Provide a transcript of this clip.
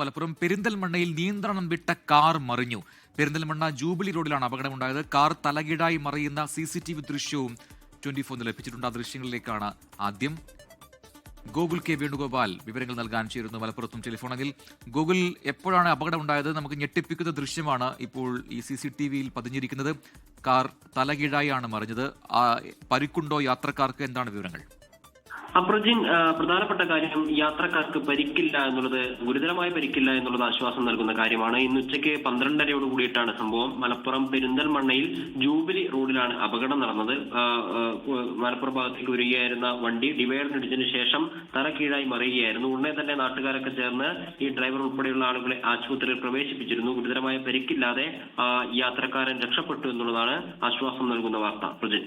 മലപ്പുറം പെരിന്തൽമണ്ണയിൽ നിയന്ത്രണം വിട്ട കാർ മറിഞ്ഞു. പെരിന്തൽമണ്ണ ജൂബിലി റോഡിലാണ് അപകടമുണ്ടായത്. കാർ തലകീടായി മറിയുന്ന സി സി ടി വി ദൃശ്യവും ട്വന്റി ഫോറിൽ ലഭിച്ചിട്ടുണ്ട്. ആ ദൃശ്യങ്ങളിലേക്കാണ് ആദ്യം ഗോകുൽ കെ വേണുഗോപാൽ വിവരങ്ങൾ നൽകാൻ ചേരുന്നു മലപ്പുറത്തും ടെലിഫോണിൽ ഗോകുൽ എപ്പോഴാണ് അപകടം ഉണ്ടായത് നമുക്ക് ഞെട്ടിപ്പിക്കുന്ന ദൃശ്യമാണ് ഇപ്പോൾ ഈ സി സി ടി വിയിൽ പതിഞ്ഞിരിക്കുന്നത്. കാർ തലകീഴായാണ് മറിഞ്ഞത്. പരിക്കുണ്ടോ യാത്രക്കാർക്ക്? എന്താണ് വിവരങ്ങൾ? അപ്രജിൻ പ്രധാനപ്പെട്ട കാര്യം യാത്രക്കാർക്ക് പരിക്കില്ല എന്നുള്ളത് ഗുരുതരമായ പരിക്കില്ല എന്നുള്ളത് ആശ്വാസം നൽകുന്ന കാര്യമാണ്. ഇന്ന് ഉച്ചയ്ക്ക് പന്ത്രണ്ടരയോട് കൂടിയിട്ടാണ് സംഭവം. മലപ്പുറം പെരിന്തൽമണ്ണയിൽ ജൂബിലി റോഡിലാണ് അപകടം നടന്നത്. മലപ്പുറം ഭാഗത്തേക്ക് വരികയായിരുന്ന വണ്ടി ഡിവൈഡറിനിടിച്ചതിന് ശേഷം തല കീഴായി മറിയുകയായിരുന്നു. ഉടനെ തന്നെ നാട്ടുകാരൊക്കെ ചേർന്ന് ഈ ഡ്രൈവർ ഉൾപ്പെടെയുള്ള ആളുകളെ ആശുപത്രിയിൽ പ്രവേശിപ്പിച്ചിരുന്നു. ഗുരുതരമായ പരിക്കില്ലാതെ യാത്രക്കാരൻ രക്ഷപ്പെട്ടു എന്നുള്ളതാണ് ആശ്വാസം നൽകുന്ന വാർത്ത. പ്രജിൻ.